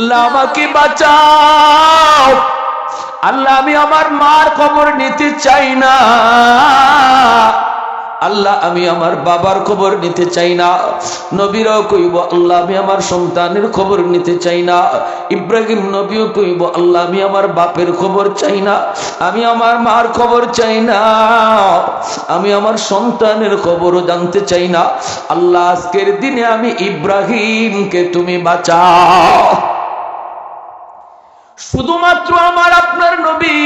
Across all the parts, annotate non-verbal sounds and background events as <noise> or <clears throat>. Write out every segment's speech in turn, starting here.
আল্লাহ আমাকে বাঁচাও। আল্লাহ, আমি আমার মার খবর নিতে চাই না। আল্লাহ, আমি আমার বাবার খবর নিতে চাই না। নবীরাও কইব, আল্লাহ, আমি আমার সন্তানের খবর নিতে চাই না। ইব্রাহিম নবীও কইব, আল্লাহ, আমি আমার বাপের খবর চাই না। আমি আমার মার খবর চাই না। আমি আমার সন্তানের খবরও জানতে চাই না। আল্লাহ, আজকের দিনে আমি ইব্রাহিমকে তুমি বাঁচাও। শুধুমাত্র আমার আপনার নবী,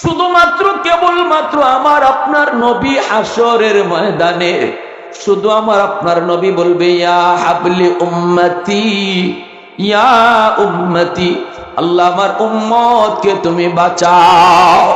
শুধুমাত্র কেবলমাত্র আমার আপনার নবী আসরের ময়দানে। শুধু আমার আপনার নবী বলবে, ইয়া হাবলি উম্মতি, ইয়া উম্মতি। আল্লাহ আমার উম্মত কে তুমি বাঁচাও।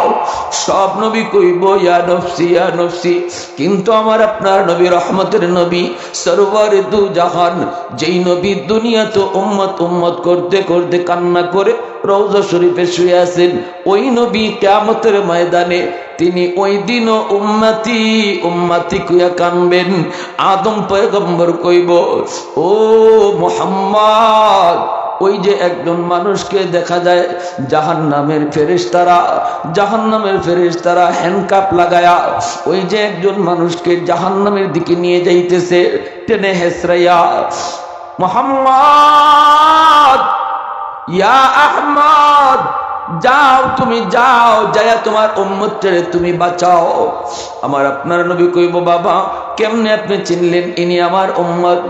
সব নবী কইব, ইয়া নফসি ইয়া নফসি। কিন্তু আমার আপনার নবী রহমতের নবী সরোবর দু জাহান, যেই নবী দুনিয়া তো উম্মত উম্মত করতে করতে কান্না করে রৌজা শরীফে শুয়ে আছেন, ওই নবী কেমতের ময়দানে তিনি ওই দিনও উম্মাতি উম্মাতি কুয়া কানবেন। আদম পয়গম্বর কইব, ও মোহাম্মদ ওই যে একজন মানুষকে দেখা যায় জাহান নামের ফেরেশতারা জাহান নামের ফেরেশতারা হ্যান্ডকাপ লাগায়া ওই যে একজন মানুষকে জাহান নামের দিকে নিয়ে যাইতেছে, টেনে হেসরাইয়া, মোহাম্মদ, ইয়া আহমদ যাও, তুমি যাও, যায়া তোমার উম্মতরে তুমি বাঁচাও। আমার আপনার নবী কইব, বাবা, কেমনে আপনি চিনলেন ইনি আমার উম্মত?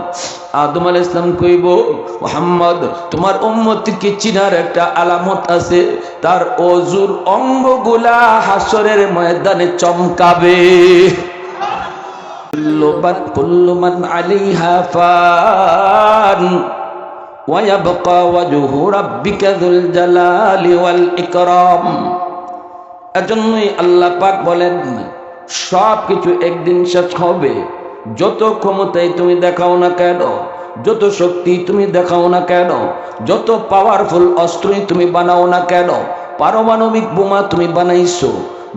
আদম আল ইসলাম কইব, মোহাম্মদ, তোমার উম্মতকে চিনার একটা আলামত আছে। তার অজুর অঙ্গগুলা হাসরের ময়দানে চমকাবে। কুল্লুমান আলাইহা ফান। ويبقى وجه ربك ذو الجلال والإكرام এজন্যই আল্লাহ পাক বলেন সব কিছু একদিন শেষ হবে যত ক্ষমতাই তুমি দেখাও না কেন যত শক্তি তুমি দেখাও না কেন যত পাওয়ারফুল অস্ত্রই তুমি বানাও না কেন পারমাণবিক বোমা তুমি বানাইছো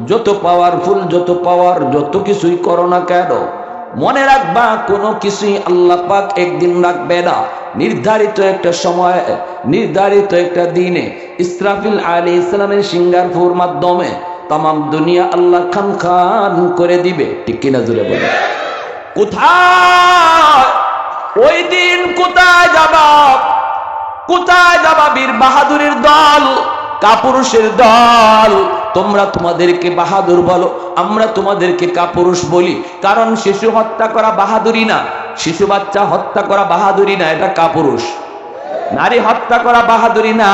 যত পাওয়ারফুল যত পাওয়ার যত কিছুই করো না কেন মনে রাখবা, কোনো কিছুই আল্লাহ পাক একদিন রাখবে না। নির্ধারিত একটা সময়, নির্ধারিত একটা দিনে ইসরাফিল আলী ইসলামের সিঙ্গারপুর মাধ্যমে তাম দুনিয়া আল্লাহ খান খান করে দিবে। ঠিক কিনা জুড়ে বলে কোথায়? ওই দিন কোথায় যাবা? কোথায় যাবা বীর বাহাদুরের দল, কাপুরুষের দল তোমরা তোমাদেরকে বাহাদুর বলো, আমরা তোমাদেরকে কাপুরুষ বলি। কারণ শিশু হত্যা করা বাহাদুরি না, শিশু বাচ্চা হত্যা করা বাহাদুরি না, এটা কাপুরুষ। নারী হত্যা করা বাহাদুরি না,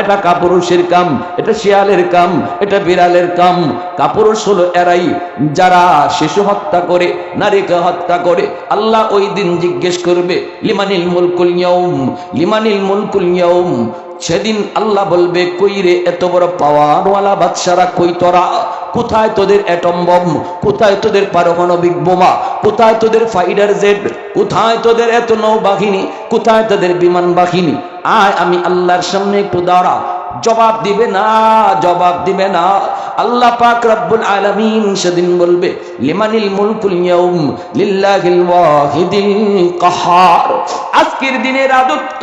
এটা কাপুরুষের কাম, এটা শিয়ালের কাম, এটা বিড়ালের কাম। কাপুরুষ হলো এরাই, যারা শিশু হত্যা করে, নারীকে হত্যা করে। আল্লাহ ওই দিন জিজ্ঞেস করবে, লিমানিল মুলকুল ইয়ৌম লিমানিল মুলকুল ইয়ৌম সেদিন আল্লাহ বলবে, কই রে এত বড় পাওয়ারওয়ালা বাদশারা, কই তোরা? কোথায় তোদের অ্যাটম বম কোথায় তোদের পারমাণবিক বোমা? কোথায় তোদের ফাইডার জেট কোথায় তোদের এত নৌবাহিনী? কোথায় তোদের বিমান বাহিনী? আয়, আমি আল্লাহর সামনে একটু দাঁড়া। জবাব দিবে না, জবাব দিবে না। আল্লাহ পাক রব্বুল আলামিন সেদিন বলবে, লিমানিল মুলকুল ইয়াউম লিল্লাহিল ওয়াহিদিল কাহার। আজকের দিনে রাজত্ব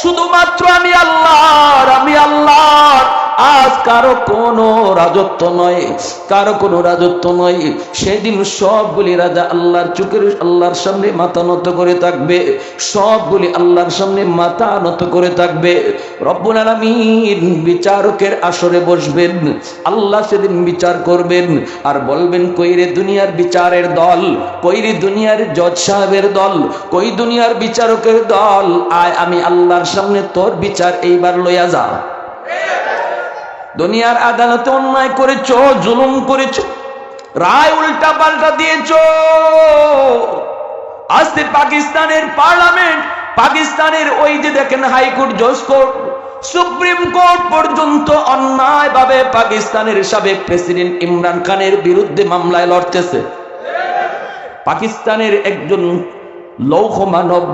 শুধুমাত্র আমি আল্লাহর আমি আল্লাহর। আজ কারও কোনো রাজত্ব নয়, কারও কোনো রাজত্ব নয়। সেদিন সবগুলি রাজা আল্লাহর চোখের, আল্লাহর সামনে মাথা নত করে থাকবে। সবগুলি আল্লাহর সামনে মাথা নত করে থাকবে। রব্বুল আলামিন বিচারকের আসরে বসবেন, আল্লাহ সেদিন বিচার করবেন আর বলবেন কইরে দুনিয়ার বিচারের দল? কইরে দুনিয়ার জজ সাহেবের দল? কই দুনিয়ার বিচারকের দল? আয়, আমি আল্লাহর সামনে তোর বিচার এইবার লইয়া যা। দুনিয়ার আদালতে অন্যায় করেছ, জুলুম করেছ, রায় উল্টা পাল্টা দিয়েছ। আজকে পাকিস্তানের পার্লামেন্ট, পাকিস্তানের ওই যে দেখেন হাইকোর্ট জজ কোর্ট, সুপ্রিম কোর্ট পর্যন্ত অন্যায়ভাবে পাকিস্তানের সাবেক প্রেসিডেন্ট ইমরান খানের বিরুদ্ধে মামলায় লড়তেছে। পাকিস্তানের একজন লৌহ মানব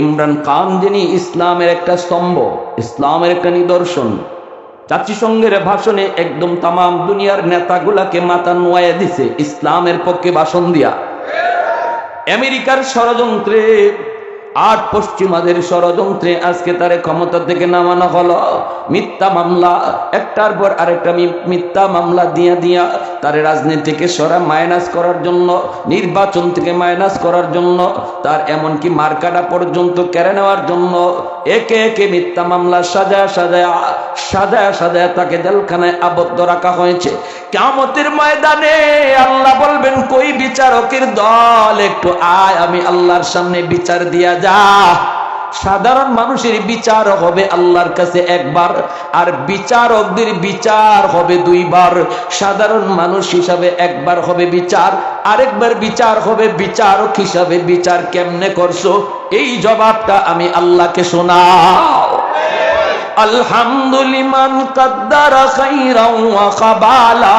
ইমরান খান, যিনি ইসলামের একটা স্তম্ভ, ইসলামের একটা নিদর্শন জাতিসংঘের ভাষণে একদম তাম দুনিয়ার নেতাগুলাকে মাথা নোয়া দিছে, ইসলামের পক্ষে ভাষণ দিয়া। আমেরিকার ষড়যন্ত্রে আট পশ্চিমাদের ষড়যন্ত্রে আজকে তারে ক্ষমতা থেকে নামানো হলো। মিথ্যা মামলা, একটার পর আরেকটা মিথ্যা মামলা দিয়া দিয়া তারে রাজনীতিকে সরা মাইনাস করার জন্য, নির্বাচন থেকে মাইনাস করার জন্য, তার এমনকি মার্কাটা পর্যন্ত কেড়ে নেওয়ার জন্য একে একে মিথ্যা মামলা সাজায় সাজায় সাজায় সাজায় তাকে জেলখানায় আবদ্ধ রাখা হয়েছে। কেমতের ময়দানে আল্লাহ বলবেন, কই বিচারকের দল? একটু আয়, আমি আল্লাহর সামনে বিচার দিয়া যা। সাধারণ মানুষের বিচার হবে আল্লাহর কাছে একবার, আর বিচারকদের বিচার হবে দুইবার। সাধারণ মানুষ হিসাবে একবার হবে বিচার, আরেকবার বিচার হবে বিচারক হিসাবে বিচার কেমনে করছ? এই জবাবটা আমি আল্লাহকে শোনাও। আলহামদুলিমান কাদ্দারা খাইরাও ওয়া খাবালা।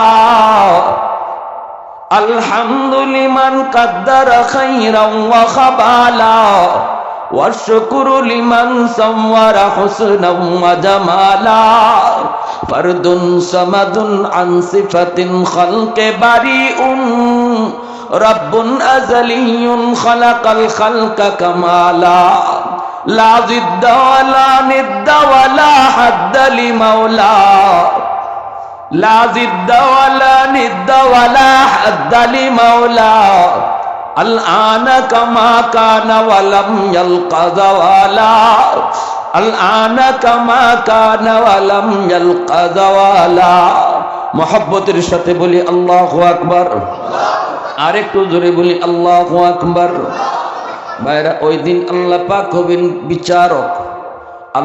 الحمد لمن قدر خيرا وخبالا والشكر لمن صور حسنا وجمالا فرد صمد عن صفة خلق بريء رب أزلي خلق الخلق كمالا لا ضد ولا ند ولا حد لمولاه الآن كما كان ولم يلق زوالا الآن كما كان ولم يلق زوالا মহব্বতের সাথে বলি আল্লাহ আকবার আরেকটু জোরে বলি আল্লাহ আকবার ভাইরা ওই দিন আল্লাহ পাক হবেন বিচারক আর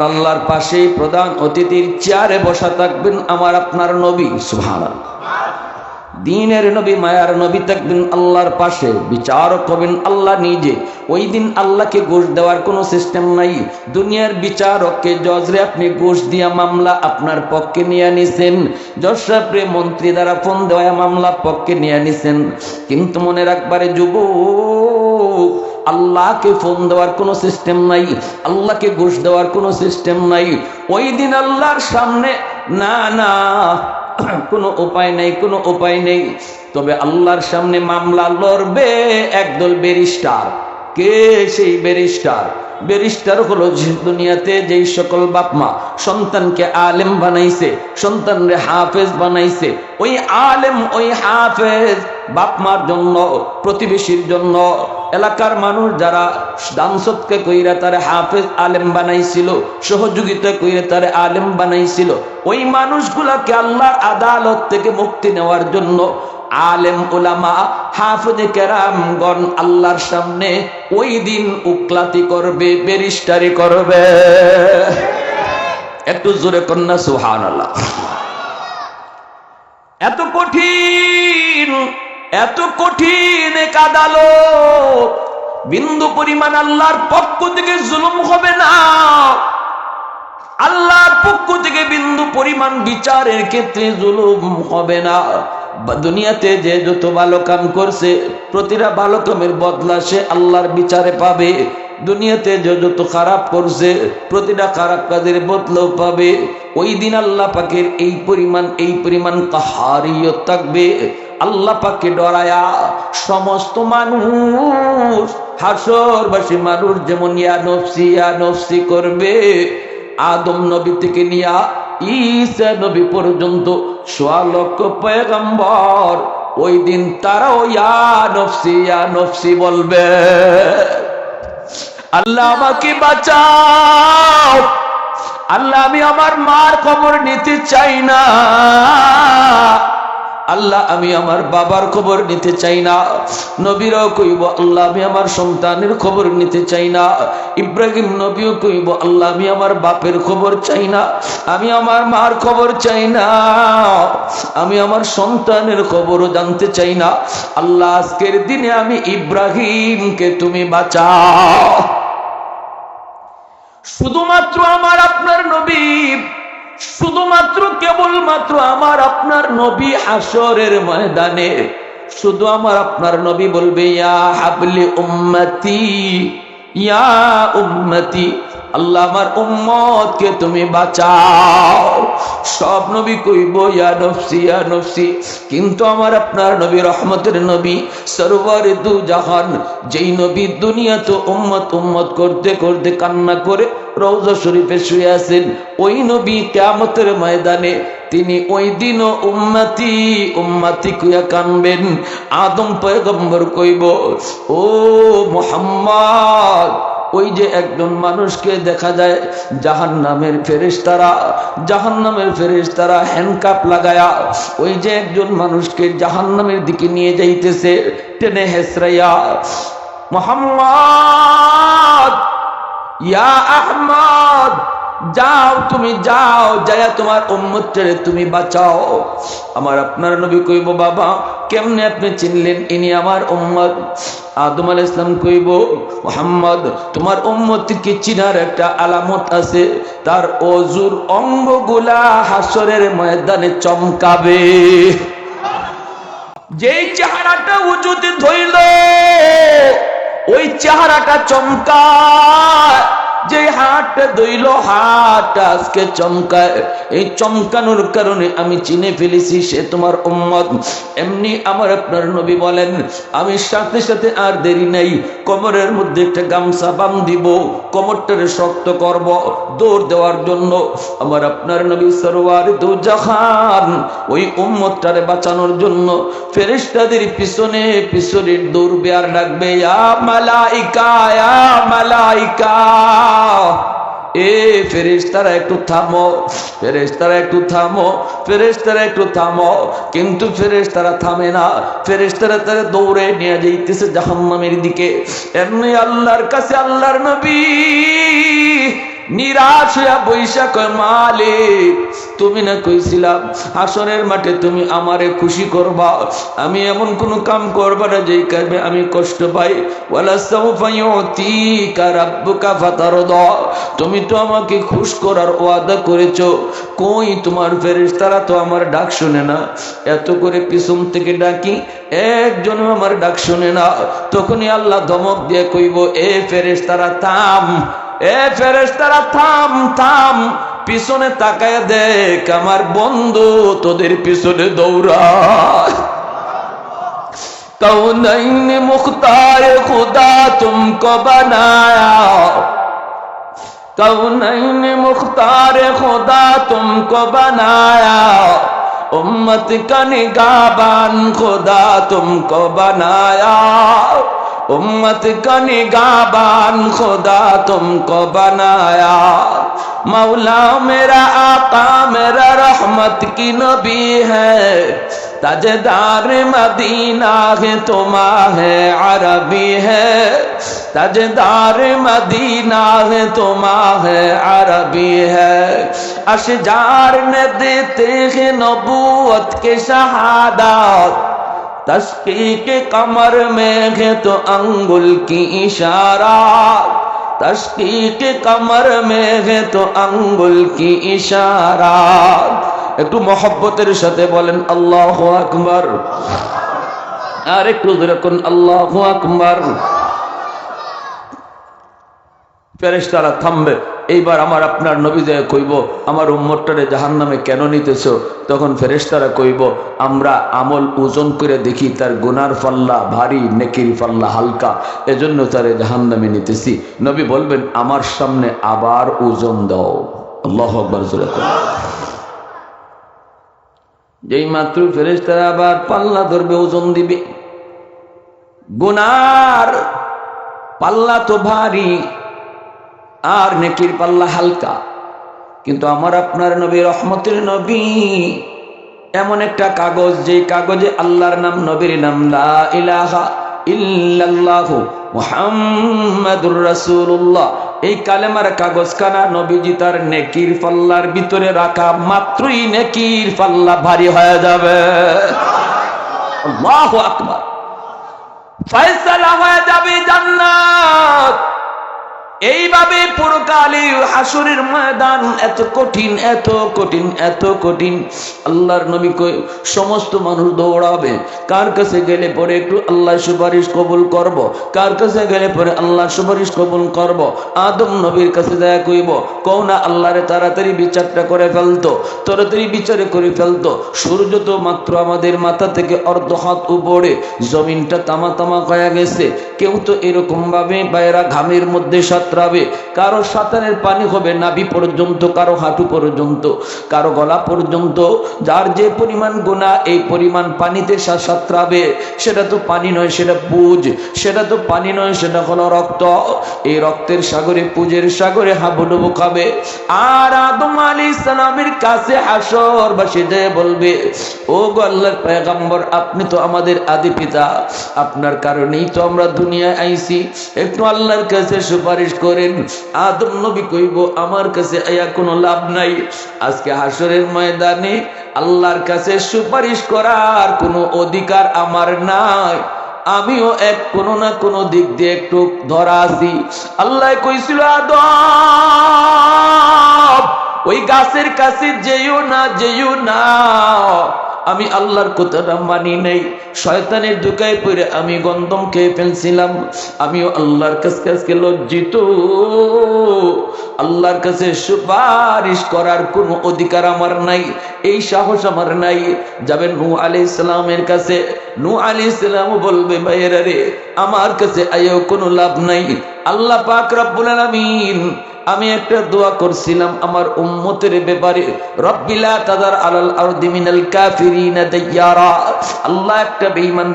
আল্লাহর পাশেই প্রধান অতিথির চেয়ারে বসা থাকবেন আমার আপনার নবী, সুবহানাল্লাহ। দিনের নবী, মায়ার নবী থাকবেন আল্লাহর পাশে। বিচারক হবেন আল্লাহ নিজে। ওই দিন আল্লাহকে ঘুষ দেওয়ার কোনো সিস্টেম নাই। দুনিয়ার বিচারককে জজরে আপনি ঘুষ দিয়া মামলা আপনার পক্ষে নিয়ে নিছেন। জজ মন্ত্রী দ্বারা ফোন দেওয়া মামলা পক্ষে নিয়ে নিছেন। কিন্তু মনে রাখবারে যুব আল্লাহকে ফোন দেওয়ার কোনো সিস্টেম নাই, আল্লাহকে ঘুষ দেওয়ার কোনো সিস্টেম নাই। ওই দিন আল্লাহর সামনে না না, <clears throat> কোনো উপায় নেই, কোনো উপায় নেই। তবে আল্লাহর সামনে মামলা লড়বে একদল ব্যারিস্টার। কে সেই ব্যারিস্টার? ব্যারিস্টার হলো দুনিয়াতে যেই সকল বাপ মা সন্তানকে আলেম বানাইছে, সন্তানরে হাফেজ বানাইছে, ওই আলেম, ওই হাফেজ বাপ মার জন্য, প্রতিবেশীর জন্য, এলাকার মানুষ যারা দানসতকে কইরা তারে হাফেজ আলেম বানাইছিল, সহযোগিতা কইরা তারে আলেম বানাইছিল, ওই মানুষগুলাকে আল্লাহর আদালত থেকে মুক্তি নেওয়ার জন্য আলেম ওলামা হাফেজে কেরামগণ আল্লাহর সামনে ওই দিন উকলাতি করবে, বেরিস্টারি করবে। একটু জোরে কন্যা সুহান আল্লাহ এত কঠিন এত কঠিন এক আদালত। বিন্দু পরিমাণ আল্লাহর পক্ষ থেকে জুলুম হবে না। আল্লাহর পক্ষ থেকে বিন্দু পরিমাণ বিচারের ক্ষেত্রে জুলুম হবে না। দুনিয়াতে যে যত ভালো কাম করছে, প্রতিটা ভালো কামের বদলা সে আল্লাহর বিচারে পাবে। দুনিয়াতে যে যত খারাপ করছে, প্রতিটা খারাপ কাজের বদলাও পাবে। ওই দিন আল্লাহ পাকের এই পরিমাণ এই পরিমাণ কাহারিয়ত থাকবে। আল্লাহ পাককে ডরায়া সমস্ত মানুষ, হাসরবাসী মানুষ যেমন ইয়া নফসি ইয়া নফসি করবে, আদম নবী থেকে নিয়া ঈসা নবী পর্যন্ত সোয়া লক্ষ পয়গম্বর। ওই দিন তারাও, ইয়া নফসি ইয়া নফসি বলবে। আল্লাহ আমাকে বাঁচাও। আল্লাহ, আমি আমার মার খবর নিতে চাই না। আল্লাহ, আমি আমার বাবার খবর নিতে চাই না। নবীরাও কইব, আল্লাহ, আমি আমার সন্তানের খবর নিতে চাই না। ইব্রাহিম নবীও কইব, আল্লাহ, আমি আমার বাপের খবর চাই না। আমি আমার মার খবর চাই না। আমি আমার সন্তানের খবরও জানতে চাই না। আল্লাহ, আজকের দিনে আমি ইব্রাহিমকে তুমি বাঁচাও। শুধুমাত্র আমার আপনার নবী শুধুমাত্র কেবলমাত্র আমার আপনার নবী আসরের ময়দানে। শুধু আমার আপনার নবী বলবে, ইয়া হাবলি উম্মতি, ইয়া উম্মতি। আল্লাহ আমার উম্মতকে তুমি বাঁচাও। সব নবী কইব, ইয়া নফসি ইয়া নফসি। কিন্তু আমার আপনার নবী রহমতের নবী সরোবর দু জাহান যেই নবী দুনিয়া তো উম্মত উম্মত করতে করতে কান্না করে রৌজা শরীফে শুয়ে আছেন, ওই নবী কেমতের ময়দানে তিনি ওই দিনও উম্মাতি উম্মাতি কুয়া কানবেন। আদম পয়গম্বর কইব, ও মোহাম্মদ ওই যে একজন মানুষকে দেখা যায় জাহান নামের ফেরেশতারা জাহান নামের ফেরেশতারা হ্যান্ডকাপ লাগায়া ওই যে একজন মানুষকে জাহান নামের দিকে নিয়ে যাইতেছে, টেনে হেসরাইয়া, মোহাম্মদ, ইয়া আহমদ যাও, তুমি যাও যায়া তোমার উম্মত ছেড়ে তুমি বাঁচাও। আমার আপনার নবী কইব, বাবা, কেমনে আপনি চিনলেন ইনি আমার উম্মত? আদম আল ইসলাম কইব, মোহাম্মদ, তোমার উম্মতকে চিনার একটা আলামত আছে। তার অজুর অঙ্গগুলা হাসরের ময়দানে চমকাবে। যেই চেহারাটা উঁচুতে ধইল, ওই চেহারাটা চমকায়। যে হাটটা দইল হাট, আজকে চমকায়। এই চমকানোর কারণে আমি চিনে ফেলেছি, সে তোমার উম্মত। এমনি আমার আপনার নবী বলেন, আমি সাথে সাথে আর দেরি নাই কোমরের মধ্যে একটা গামছা বাম দিব কোমরটারে শক্ত করব, দৌড় দেওয়ার জন্য। আমার আপনার নবী সরোয়ার দু জাহান ওই উম্মতটারে বাঁচানোর জন্য ফেরেশতাদের পিছনে পিছনে দৌড়বে আর ডাকবে, ইয়া মালাইকা ইয়া মালাইকা। এ ফেরেশতারা একটু থামো, ফেরেশতারা একটু থামো, ফেরেশতারা একটু থামো। কিন্তু ফেরেশতারা থামে না, ফেরেশতারা তারা দৌড়ে নিয়ে যাইতেছে জাহান্নামের দিকে। এমনি আল্লাহর কাছে আল্লাহর নবী নিরাশ হইয়া বৈশা কয় মালিক, তুমি না কইছিলাম হাসনের মাঠে তুমি আমারে খুশি করবা। আমি এমন কোন কাম করবা না যেই কাজে আমি কষ্ট পাই। ওয়ালা সাউফা ইউতিকা রাব্বুকা ফাতারদা, তুমি তো আমাকে খুশ করার ওয়াদা করেছ। কই তোমার ফেরেশতারা তো আমার ডাক শুনে না। এত করে পিছন থেকে ডাকি একজন আমার ডাক শুনে না। তখনই আল্লাহ ধমক দিয়ে কইব, এ ফেরেশতারা, থাম এ ফেরেস্তারা থাম থাম পিছনে তাকায় দেখ আমার বন্ধু তোদের পিছনে দৌড়ায় تو نہیں مختار خدا تم کو بنایا تو نہیں مختار خدا تم کو بنایا امت کا نگاہ بان خدا تم کو بنایا उम्मत का निगाबान खुदा तुमको बनाया मौला मेरा आका मेरा रहमत की नबी है ताजदार मदीना है तुमा है अरबी है ताजदार मदीना है तुमा है अरबी है अशजार ने देते हैं नबूवत के शहादत तस्की के कमर में है तो अंगुल की इशारा तस्की के कमर में है तो अंगुल की इशारा একটু মহব্বতের সাথে বলেন আল্লাহ আকবর আর একটু যেরকম আল্লাহ আকবর ফেরেশতারা থামবে এইবার আমার আপনার নবীদে কইব, আমার উম্মতটারে জাহান নামে কেন নিতেছ? তখন ফেরেশতারা কইব, আমরা আমল ওজন করে দেখি তার গুনার পাল্লা ভারী, নেকির পাল্লা হালকা। এজন্য তারে জাহান নামে নিতেছি। নবী বলবেন, আমার সামনে আবার ওজন দাও। আল্লাহ যেই মাত্র ফেরেশতারা আবার পাল্লা ধরবে, ওজন দিবে। গুনার পাল্লা তো ভারী আর নেকির পাল্লা হালকা। কিন্তু আমার আপনার নবী রহমতের নবী এমন একটা কাগজ, যে কাগজে আল্লাহর নাম, নবীর নাম, লা ইলাহা ইল্লাল্লাহু মুহাম্মাদুর এই কালেমার কাগজ কানা নবীজি তার নেকির পাল্লার ভিতরে রাখা মাত্রই নেকির পাল্লা ভারী হয়ে যাবে। আল্লাহু আকবার। ফয়সালা হয়ে যাবে জান্নাত। এইভাবে পুরকালে হাসুরের ময়দান এত কঠিন এত কঠিন এত কঠিন আল্লাহর নবী কই, সমস্ত মানুষ দৌড়াবে কার কাছে গেলে পরে একটু আল্লাহ সুপারিশ কবুল করব। কার কাছে গেলে পরে আল্লাহ সুপারিশ কবুল করব। আদম নবীর কাছে দেখা কইব, কও না আল্লাহরে তাড়াতাড়ি বিচারটা করে ফেলতো, তাড়াতাড়ি বিচারে করে ফেলতো সূর্য তো মাত্র আমাদের মাথা থেকে অর্ধ হাত উপরে, জমিনটা তামা তামা কয়া গেছে কেউ তো এরকম ভাবে বাইরা ঘামের মধ্যে সাঁতরাবে কারও সাঁতারের পানি হবে নাভি পর্যন্ত, কারও হাঁটু পর্যন্ত, কারও গলা পর্যন্ত। যার যে পরিমাণ গোনা, এই পরিমাণ পানিতে সাঁতরাবে। সেটা তো পানি নয়, সেটা পুজ। সেটা তো পানি নয়, সেটা হলো রক্ত। এই রক্তের সাগরে, পুজের সাগরে হাবুডুবু খাবে। আর আদম আলী ইসলামের কাছে হাসর বাসী যে বলবে, ও গো আল্লাহর আপনি তো আমাদের আদি পিতা। আপনার কারণেই তো আমরা দুনিয়ায় আইছি। একটু আল্লাহর কাছে সুপারিশ করেন। আদম নবী কইব, আমার কাছে আয়া কোনো লাভ নাই। আজকে হাসরের ময়দানে আল্লাহর কাছে সুপারিশ করার কোনো অধিকার আমার নাই। আমিও এক কোনো না কোনো দিক দিয়ে একটু ধরা আছি। আল্লাহ কইছিল, আদম, ওই গাছের কাছে যেও না যেও না। আমি আল্লাহর কথাটা মানি নাই। শয়তানের দুকায় পড়ে আমি গন্ধম খেয়ে ফেলছিলাম। আমিও আল্লাহর কাছে আজকে লজ্জিত। আল্লাহর কাছে সুপারিশ করার কোনো অধিকার আমার নাই, এই সাহস আমার নাই। যাবেন নু আলি ইসলামের কাছে। নু আলি ইসলাম বলবে, ভাইয়েরা রে, আমার কাছে আয়ও কোনো লাভ নাই। আল্লাহ পাক রব্বুল আলামিন, আমি একটা দোয়া করছিলাম আমার উম্মতের ব্যাপারে। রব্বিলা তাদার আলাল আরদি মিনাল আল্লাহ একটা বেঈমান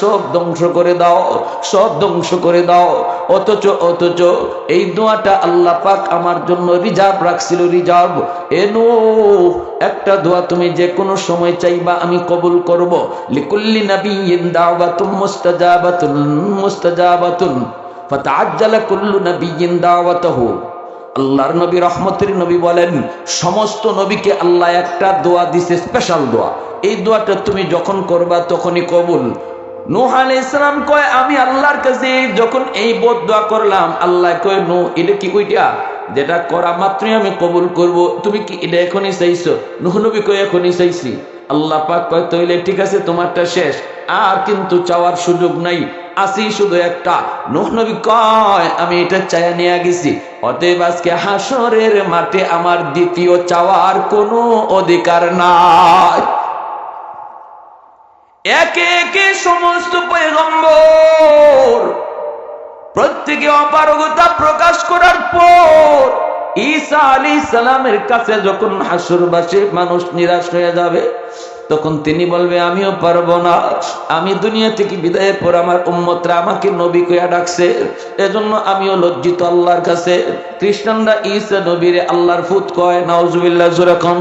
সব ধ্বংস করে দাও, সব ধ্বংস করে দাও। অথচ অথচ এই দোয়াটা আল্লাহ পাক আমার জন্য রিজার্ভ রাখছিল, রিজার্ভ। একটা দোয়া তুমি যে কোনো সময় চাইবা আমি কবুল করব। লিকুল্লি নাবিয়িন দাওয়াতুম মুস্তাজাবাতুন মুস্তাজাবাতুন। ফাতাআজ্জালা কুল্লু নাবিয়িন আল্লাহর নবী, রহমতের নবী বলেন, সমস্ত নবীকে আল্লাহ একটা দোয়া দিছে স্পেশাল দোয়া। এই দোয়াটা তুমি যখন করবা তখনই কবুল। নূহ আলাইহিস সালাম কয়, আমি আল্লাহর কাছে যখন এই বোধ দোয়া করলাম, আল্লাহ কয়, নূহ, এটা কি কইটা যেটা করা মাত্রই আমি কবুল করব। তুমি কি এটা এখনই চাইছো? নূহ নবী কয়, এখনই চাইছি। আল্লাহ পাক কয়, তইলে ঠিক আছে, তোমারটা শেষ। আর কিন্তু চাওয়ার সুযোগ নাই। আসি শুধু একটা। নূহ নবী কয়, আমি এটা চায়া নিয়ে গেছি। অতএব আজকে হাসরের মাঠে আমার দ্বিতীয় চাওয়ার কোনো অধিকার নাই। একে একে সমস্ত পয়গম্বর প্রত্যেকে অপারগতা প্রকাশ করার পর ঈসা আলী সালামের কাছে যখন হাসুরবাসী মানুষ নিরাশ হয়ে যাবে তখন তিনি বলবে, আমিও পারব না। আমি দুনিয়া থেকে বিদায়ের পর আমার উম্মতরা আমাকে নবী কয়া ডাকছে। এজন্য আমিও লজ্জিত আল্লাহর কাছে। খ্রিস্টানরা ঈসা নবীরে আল্লাহর ফুত কয়, নাউজুবিল্লাহ যেরকম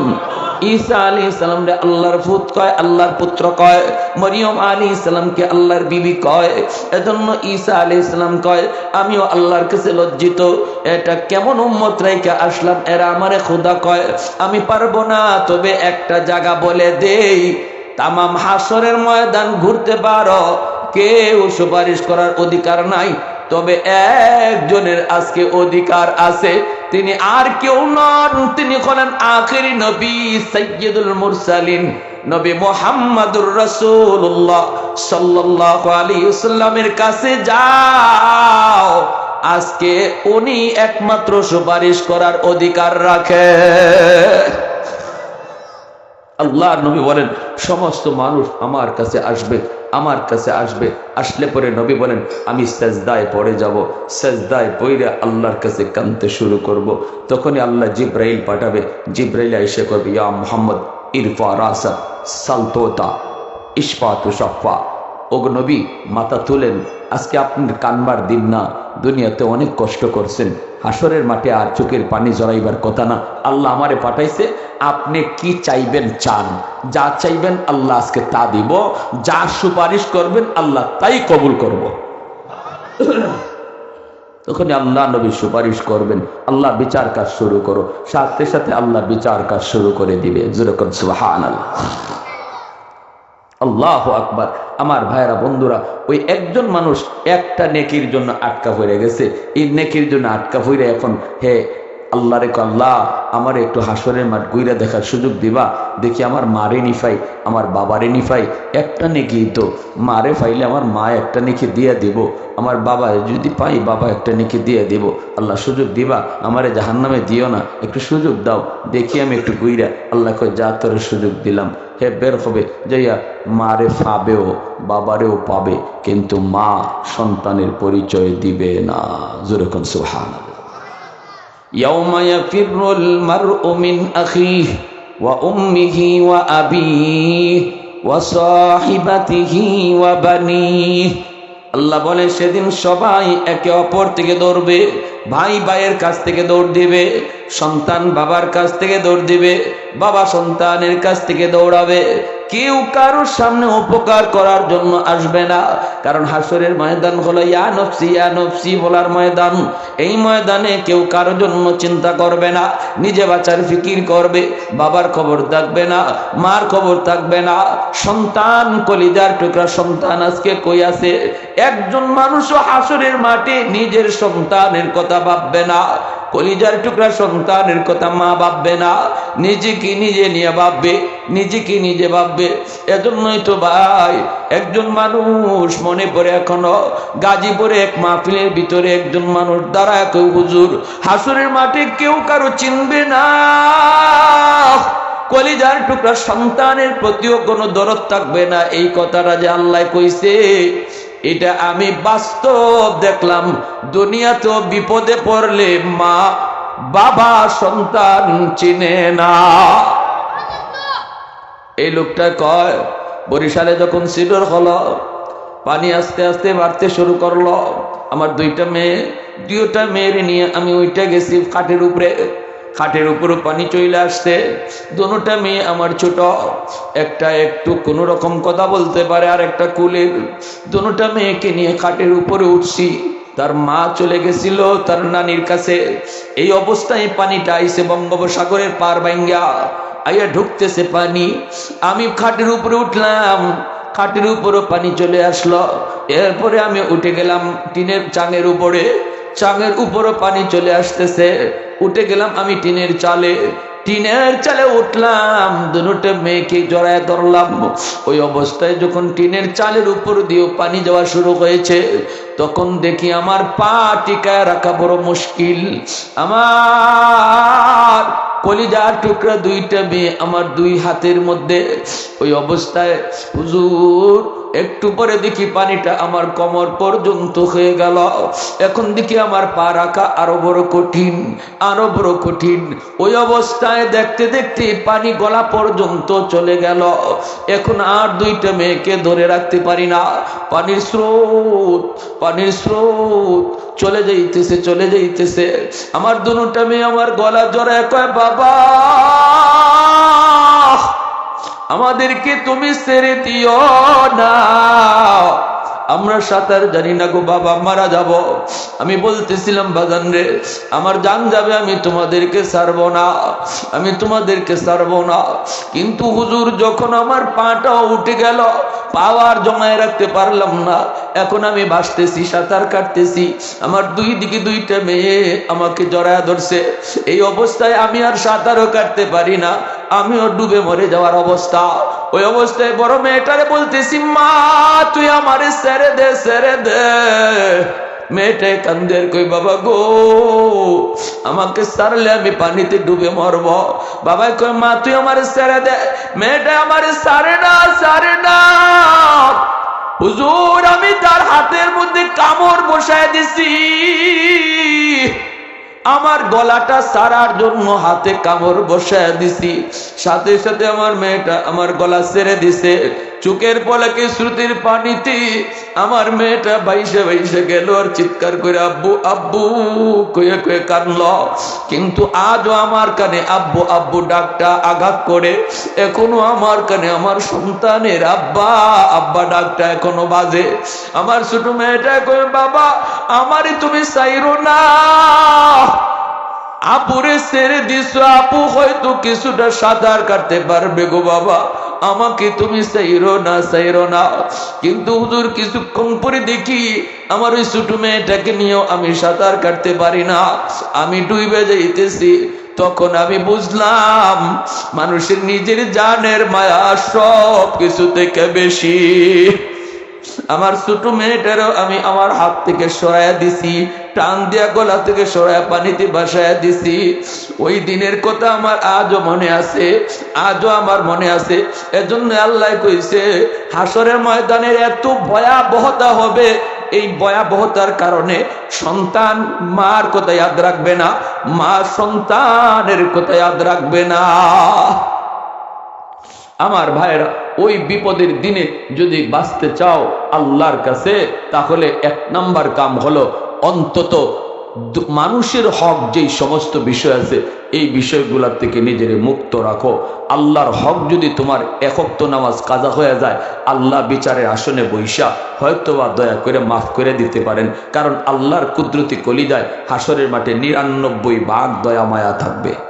ঈসা আলী ইসলামরে আল্লাহর ফুত কয়, আল্লাহর পুত্র কয়, মরিয়ম আলী ইসলামকে আল্লাহর বিবি কয়। এজন্য ঈসা আলী ইসলাম কয়, আমিও আল্লাহর কাছে লজ্জিত। এটা কেমন উম্মত রাইকে আসলাম, এরা আমারে খোদা কয়। আমি পারব না, তবে একটা জায়গা বলে দেই, তামাম হাসরের ময়দান ঘুরতে পারো। কেউ সুপারিশ করার অধিকার নাই। তবে একজনের আজকে অধিকার আছে। তিনি আর কেউ নন। তিনি হলেন আখেরি নবী সৈয়দুল মুরসালিন আজকে উনি একমাত্র সুপারিশ করার অধিকার রাখে। আল্লাহ নবী বলেন, সমস্ত মানুষ আমার কাছে আসবে। আমার কাছে আসবে। আসলে পরে নবী বলেন, আমি সেজদায় পড়ে যাব। সেজদায় পড়ে আল্লাহর কাছে কানতে শুরু করব। তখনই আল্লাহ জিব্রাইল পাঠাবে। জিব্রাইল এসে করবে ইয়া মোহাম্মদ, ইরফা, রাসা, সালতোতা ইস্পাত সফা। ওগ নবী, মাথা তুলেন। আজকে আপনার কানবার দিন না, দুনিয়াতে অনেক কষ্ট করছেন। হাসরের মাঠে আর চোখের পানি জড়াইবার কথা না। আল্লাহ আমারে পাঠাইছে, আপনি কি চাইবেন চান? যা চাইবেন আল্লাহ আজকে তা দিব। যা সুপারিশ করবেন আল্লাহ তাই কবুল করব। তখন আল্লাহ নবী সুপারিশ করবেন, আল্লাহ বিচার কাজ শুরু করো। সাথে সাথে আল্লাহ বিচার কাজ শুরু করে দিবে। যেরকম সুহান আল্লাহ আল্লাহ আকবার। আমার ভাইরা বন্ধুরা, ওই একজন মানুষ একটা নেকির জন্য আটকা হয়ে গেছে। এই নেকির জন্য আটকা পড়ে এখন, হে আল্লাহ রেখো আল্লাহ, আমার একটু হাসরের মাঠ গুইরা দেখার সুযোগ দিবা। দেখি আমার মারে নিফাই, আমার বাবারে নিফাই, একটা নেকি তো। মারে ফাইলে আমার মা একটা নেকি দিয়ে দিব। আমার বাবা যদি পাই, বাবা একটা নেকি দিয়ে দিব। আল্লাহ, সুযোগ দিবা, আমারে জাহান নামে দিও না। একটু সুযোগ দাও, দেখি আমি একটু গুইরা আল্লাহ কয়, যা তোর সুযোগ দিলাম, হে বের হবে। যাইয়া মারে পাবেও বাবারেও পাবে, কিন্তু মা সন্তানের পরিচয় দিবে না। যেরকম সুহান يوم يفر المرء من أخيه وأمه وأبيه وصاحبته وبنيه আল্লাহ বলে সেদিন সবাই একে অপর থেকে দৌড়বে ভাই ভাইয়ের কাছ থেকে দৌড় দিবে, সন্তান বাবার কাছ থেকে দৌড় দিবে, বাবা সন্তানের কাছ থেকে দৌড়াবে। কেউ কারোর সামনে উপকার করার জন্য আসবে না, কারণ হাসরের ময়দান হলো, ইয়া নফসি বলার ময়দান। এই ময়দানে কেউ কারোর জন্য চিন্তা করবে না, নিজে বাঁচার ফিকির করবে, বাবার খবর থাকবে না, মার খবর থাকবে না। সন্তান কলিজার টুকরা, সন্তান আজকে কই আছে? একজন মানুষও হাসরের মাঠে নিজের সন্তানের কথা ভাববে না, কলিজার টুকরা সন্তানের কথা মা ভাববে না, নিজেকে নিজে নিয়ে ভাববে, নিজেকে নিজে ভাববে। এজন্যই তো ভাই, একজন মানুষ মনে পড়ে এখনও, গাজীপুরে এক মাহফিলের ভিতরে একজন মানুষ দাঁড়ায় কেউ হুজুর, হাসুরের মাঠে কেউ কারও চিনবে না? কলিজার টুকরা সন্তানের প্রতিও কোনো দরদ থাকবে না। এই কথাটা যে আল্লাহ কইছে এটা আমি বাস্তব দেখলাম। দুনিয়া তো বিপদে পড়লে মা বাবা সন্তান চিনে না। এই লোকটা কয়, বরিশালে যখন সিডর হলো, পানি আস্তে আস্তে বাড়তে শুরু করল। আমার দুইটা মেয়ে, দুইটা মেয়ের নিয়ে আমি ওইটা গেছি কাঠের উপরে। খাটের উপরে পানি চলে আসছে দোনোটা মেয়ে আমার ছোট, একটা একটু কোনো রকম কথা বলতে পারে, আর একটা কুলের। দোনোটা মেয়েকে নিয়ে খাটের উপরে উঠছি। তার মা চলে গেছিল, তার নানির কাছে। এই অবস্থায় পানিটা আইসে বঙ্গোপসাগরের পার ভাঙ্গা। আইয়া ঢুকতেছে পানি। আমি খাটের উপরে উঠলাম। খাটের উপরও পানি চলে আসলো। এরপরে আমি উঠে গেলাম টিনের চাঙের উপরে। চাঙের উপরও পানি চলে আসতেছে। উঠে গেলাম আমি টিনের চালে। টিনের চালে উঠলাম দুটো মেয়েকে জড়ায় ধরলাম। ওই অবস্থায় যখন টিনের চালের উপর দিয়েও পানি যাওয়া শুরু হয়েছে, তখন দেখি আমার পা টিকায় রাখা বড় মুশকিল। আমার কলিজার টুকরা দুইটা মেয়ে আমার দুই হাতের মধ্যে। ওই অবস্থায় হুজুর একটু পরে দেখি পানিটা আমার কমর পর্যন্ত হয়ে গেল। এখন দেখি আমার পা রাখা আরও বড় কঠিন, আরও বড় কঠিন। ওই অবস্থায় দেখতে দেখতে পানি গলা পর্যন্ত চলে গেল। এখন আর দুইটা মেয়েকে ধরে রাখতে পারি না। পানির স্রোত পানির স্রোত। চলে যাইতেছে চলে যাইতেছে। আমার দুটা মেয়ে আমার গলা জড়ায় কয়, বাবা! আমাদেরকে তুমি ছেড়ে দিও না। আমরা সাঁতার জানি না গো বাবা, মারা যাব। আমি বলতেছিলাম, বাগান রে, আমার জান যাবে, আমি তোমাদেরকে সারবো না। আমি তোমাদেরকে সারবো না। কিন্তু হুজুর, যখন আমার পাটা উঠে গেল, পাওয়ার জমায় রাখতে পারলাম না। এখন আমি ভাসতেছি, সাঁতার কাটতেছি। আমার দুই দিকে দুইটা মেয়ে আমাকে জড়ায় ধরছে। এই অবস্থায় আমি আর সাঁতারও কাটতে পারি না, আমিও ডুবে মরে যাওয়ার অবস্থা। ওই অবস্থায় বড় মেয়েটারে বলতেছি, মা, তুই আমারে সেরে দে সেরে দে। মেয়েটাই কান্দের, কই বাবা গো, আমাকে সারলে আমি পানিতে ডুবে মরব। বাবা কই মা, তুই আমার সেরে দে। মেয়েটা আমার সারে না সারে না। হুজুর আমি তার হাতের মধ্যে কামড় বসায় দিছি। আমার গলাটা সারার জন্য হাতে কামড় বসায় দিছি। সাথে সাথে আমার মেয়েটা আমার গলা ছেড়ে দিছে। চুকের পলাকে শ্রুতির পানিতে আমার মেয়েটা বাইসে বাইসে গেল আর চিৎকার করে, আব্বু আব্বু, কয়ে কয়ে কানল কিন্তু আজও আমার কানে, আব্বু আব্বু, ডাকটা আঘাত করে। এখনও আমার কানে, আমার সন্তানের আব্বা আব্বা ডাকটা এখনও বাজে। আমার ছোট মেয়েটা কয়ে, বাবা আমারই তুমি চাইরো না। আপুরে ছেড়ে দিস আপু হয়তো কিছুটা সাঁতার কাটতে পারবে গো বাবা। আমাকে তুমি সাইরো না সাইরো না। কিন্তু হুজুর, কিছুক্ষণ পরে দেখি আমার ওই ছোট মেয়েটাকে নিয়েও আমি সাঁতার কাটতে পারি না। আমি ডুইবে যাইতেছি। তখন আমি বুঝলাম, মানুষের নিজের জানের মায়া সব কিছু থেকে বেশি। আমার ছোট মেয়েটারও আমি আমার হাত থেকে সরাইয়া দিছি, টান দিয়া গলা থেকে সরাইয়া পানিতে বাসায়া দিছি। ওই দিনের কথা আমার আজও মনে আছে, আজও আমার মনে আছে। এজন্য আল্লাহ কইছে, হাসরের ময়দানের এত ভয়াবহতা হবে, এই ভয়াবহতার কারণে সন্তান মার কথা ইয়াদ রাখবে না, মা সন্তানের কথা ইয়াদ রাখবে না। আমার ভাইরা ওই বিপদের দিনে যদি বাঁচতে চাও আল্লাহর কাছে, তাহলে এক নাম্বার কাম হলো অন্তত মানুষের হক যেই সমস্ত বিষয় আছে, এই বিষয়গুলোর থেকে নিজের মুক্ত রাখো। আল্লাহর হক যদি তোমার একক্ত নামাজ কাজা হয়ে যায়, আল্লাহ বিচারের আসনে বৈশা হয়তো বা দয়া করে মাফ করে দিতে পারেন। কারণ আল্লাহর কুদরতি কলিদায় হাসরের মাঠে নিরানব্বই ভাগ দয়া মায়া থাকবে।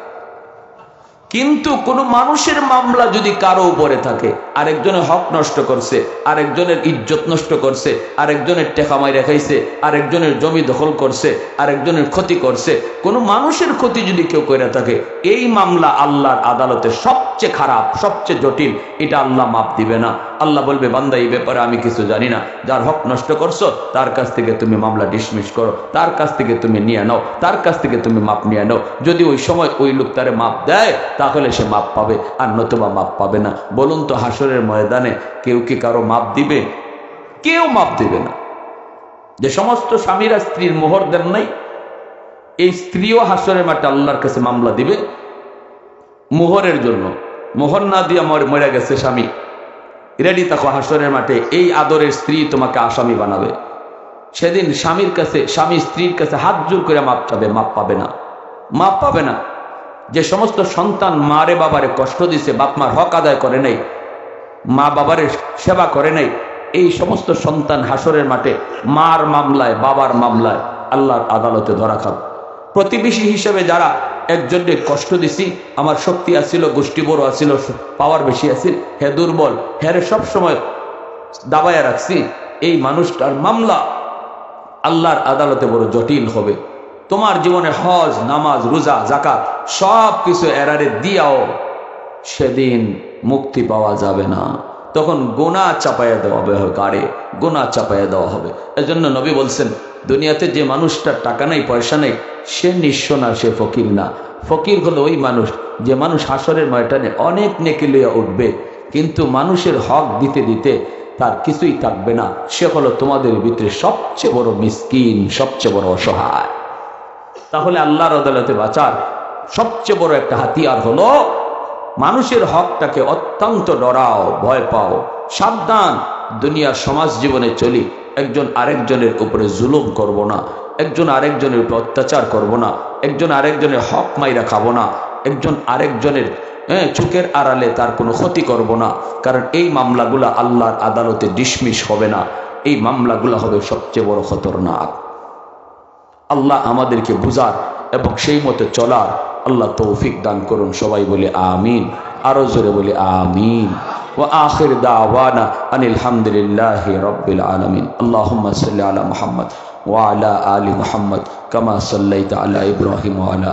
কিন্তু কোনো মানুষের মামলা যদি কারও উপরে থাকে, আরেকজনের হক নষ্ট করছে, আরেকজনের ইজ্জত নষ্ট করছে, আরেকজনের টেকামাই রেখাইছে আরেকজনের জমি দখল করছে, আরেকজনের ক্ষতি করছে, কোনো মানুষের ক্ষতি যদি কেউ করে থাকে, এই মামলা আল্লাহর আদালতে সবচেয়ে খারাপ, সবচেয়ে জটিল, এটা আল্লাহ মাপ দিবে না। আল্লাহ বলবে, বান্দা, এই ব্যাপারে আমি কিছু জানি না। যার হক নষ্ট করছ, তার কাছ থেকে তুমি মামলা ডিসমিস করো। তার কাছ থেকে তুমি নিয়ে নাও। তার কাছ থেকে তুমি মাপ নিয়ে নাও। যদি ওই সময় ওই লোক তারে মাপ দেয়, তাহলে সে মাপ পাবে, আর নতুবা মাপ পাবে না। বলুন তো হাসরের ময়দানে কেউ কি কারও মাপ দিবে? কেউ মাপ দিবে না। যে সমস্ত স্বামীরা স্ত্রীর মোহর দেন নাই, এই স্ত্রীও হাসরের মাঠে আল্লাহর কাছে মামলা দিবে। মোহরের জন্য। মোহর না দিয়ে আমার মরে গেছে স্বামী। রেডি থাকো হাসরের মাঠে। এই আদরের স্ত্রী তোমাকে আসামি বানাবে। সেদিন স্বামীর কাছে, স্বামী স্ত্রীর কাছে হাত জোর করে মাপ চাবে, মাপ পাবে না। মাপ পাবে না। যে সমস্ত সন্তান মারে বাবারে কষ্ট দিছে, বাপ মার হক আদায় করে নাই, মা বাবারে সেবা করে নাই, এই সমস্ত সন্তান হাসরের মাঠে মার মামলায়, বাবার মামলায় আল্লাহর আদালতে ধরা খাবে। প্রতিবেশী হিসেবে যারা একজনকে কষ্ট দিছি। আমার শক্তি আছিল, গোষ্ঠী বড় আছিল পাওয়ার বেশি আছিল। হে দুর্বল হ্যারে সব সময় দাবায় রাখছি, এই মানুষটার মামলা আল্লাহর আদালতে বড় জটিল হবে। তোমার জীবনে হজ, নামাজ, রোজা জাকাত সব কিছু এরারে দিয়াও সেদিন মুক্তি পাওয়া যাবে না। তখন গোনা চাপাইয়া দেওয়া হবে গাড়ে গোনা চাপাইয়া দেওয়া হবে। এজন্য নবী বলছেন দুনিয়াতে যে মানুষটার টাকা নেই, পয়সা নেই, সে নিঃস্ব না, সে ফকির না। ফকির হলো ওই মানুষ যে মানুষ হাসরের ময়টানে অনেক নেকি লইয়া উঠবে, কিন্তু মানুষের হক দিতে দিতে তার কিছুই থাকবে না। সে হলো তোমাদের ভিতরে সবচেয়ে বড় মিসকিন, সবচেয়ে বড় অসহায়। তাহলে আল্লাহর আদালতে বাঁচার সবচেয়ে বড় একটা হাতিয়ার হলো, মানুষের হকটাকে অত্যন্ত ডরাও, ভয় পাও, সাবধান দুনিয়ার সমাজ জীবনে চলি। একজন আরেকজনের উপরে জুলুম করব না, একজন আরেকজনের উপর অত্যাচার করব না, একজন আরেকজনের হক মাইরা খাব না, একজন আরেকজনের হ্যাঁ চোখের আড়ালে তার কোনো ক্ষতি করব না, কারণ এই মামলাগুলা আল্লাহর আদালতে ডিসমিস হবে না, এই মামলাগুলো হবে সবচেয়ে বড় খতরনাক। আল্লাহ আমাদেরকে বুঝার এবং সেই মতো চলার আল্লাহ তৌফিক দান করুন, সবাই বলে আমিন, আরও জোরে বলে আমিন। ও আখির দাওয়ানা আনিল হামদুলিল্লাহ রব্বিল আলামিন আল্লাহুম্মা সাল্লি আলা মুহাম্মদ ওয়া আলা আলি মুহাম্মদ কামা সাল্লাইতা আলা ইব্রাহিম ওয়া আলা